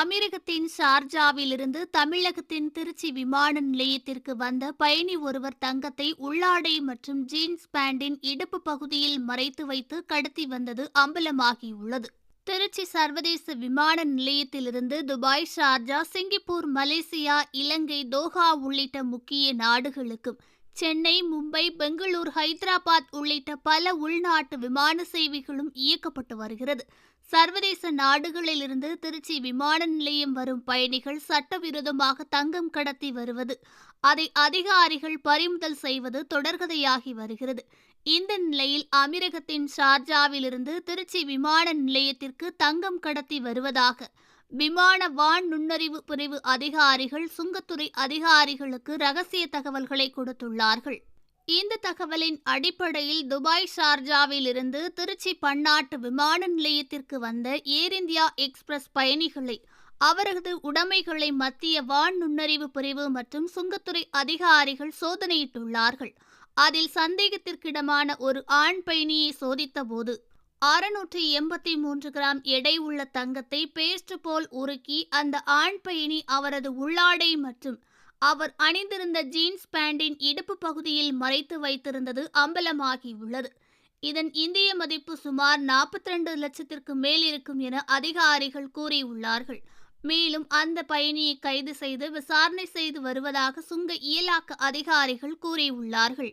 அமெரிக்கத்தின் ஷார்ஜாவிலிருந்து தமிழகத்தின் திருச்சி விமான நிலையத்திற்கு வந்த பயணி ஒருவர் தங்கத்தை உள்ளாடை மற்றும் ஜீன்ஸ் பேண்டின் இடுப்பு பகுதியில் மறைத்து வைத்து கடத்தி வந்தது அம்பலமாகியுள்ளது. திருச்சி சர்வதேச விமான நிலையத்திலிருந்து Dubai Sharjah Singapore Malaysia Ilangai Doha உள்ளிட்ட முக்கிய நாடுகளுக்கும் சென்னை மும்பை பெங்களூர் ஹைதராபாத் உள்ளிட்ட பல உள்நாட்டு விமான சேவைகளும் இயக்கப்பட்டு வருகிறது. சர்வதேச நாடுகளிலிருந்து திருச்சி விமான நிலையம் வரும் பயணிகள் சட்டவிரோதமாக தங்கம் கடத்தி வருவது அதை அதிகாரிகள் பறிமுதல் செய்வது தொடர்கதையாகி வருகிறது. இந்த நிலையில் அமீரகத்தின் ஷார்ஜாவிலிருந்து திருச்சி விமான நிலையத்திற்கு தங்கம் கடத்தி வருவதாக விமான வான் நுண்ணறிவு பிரிவு அதிகாரிகள் சுங்கத்துறை அதிகாரிகளுக்கு ரகசிய தகவல்களை கொடுத்துள்ளார்கள். இந்த தகவலின் அடிப்படையில் துபாய் ஷார்ஜாவில் இருந்து திருச்சி பன்னாட்டு விமான நிலையத்திற்கு வந்த ஏர் இந்தியா எக்ஸ்பிரஸ் பயணிகளை அவரது உடைமைகளை மத்திய வான் நுண்ணறிவு பிரிவு மற்றும் சுங்கத்துறை அதிகாரிகள் சோதனையிட்டுள்ளார்கள். அதில் சந்தேகத்திற்கிடமான ஒரு ஆண் பயணியை சோதித்தபோது அறுநூற்றி எண்பத்தி மூன்று கிராம் எடை உள்ள தங்கத்தை பேஸ்ட் போல் உருக்கி அந்த ஆண் பயணி அவரது உள்ளாடை மற்றும் அவர் அணிந்திருந்த ஜீன்ஸ் பேண்டின் இடுப்பு பகுதியில் மறைத்து வைத்திருந்தது அம்பலமாகியுள்ளது இதன் இந்திய மதிப்பு சுமார் நாற்பத்தி ரெண்டு லட்சத்திற்கு மேல் இருக்கும் என அதிகாரிகள் கூறியுள்ளார்கள். மேலும் அந்த பயணியை கைது செய்து விசாரணை செய்து வருவதாக சுங்க இயலாக்க அதிகாரிகள் கூறியுள்ளார்கள்.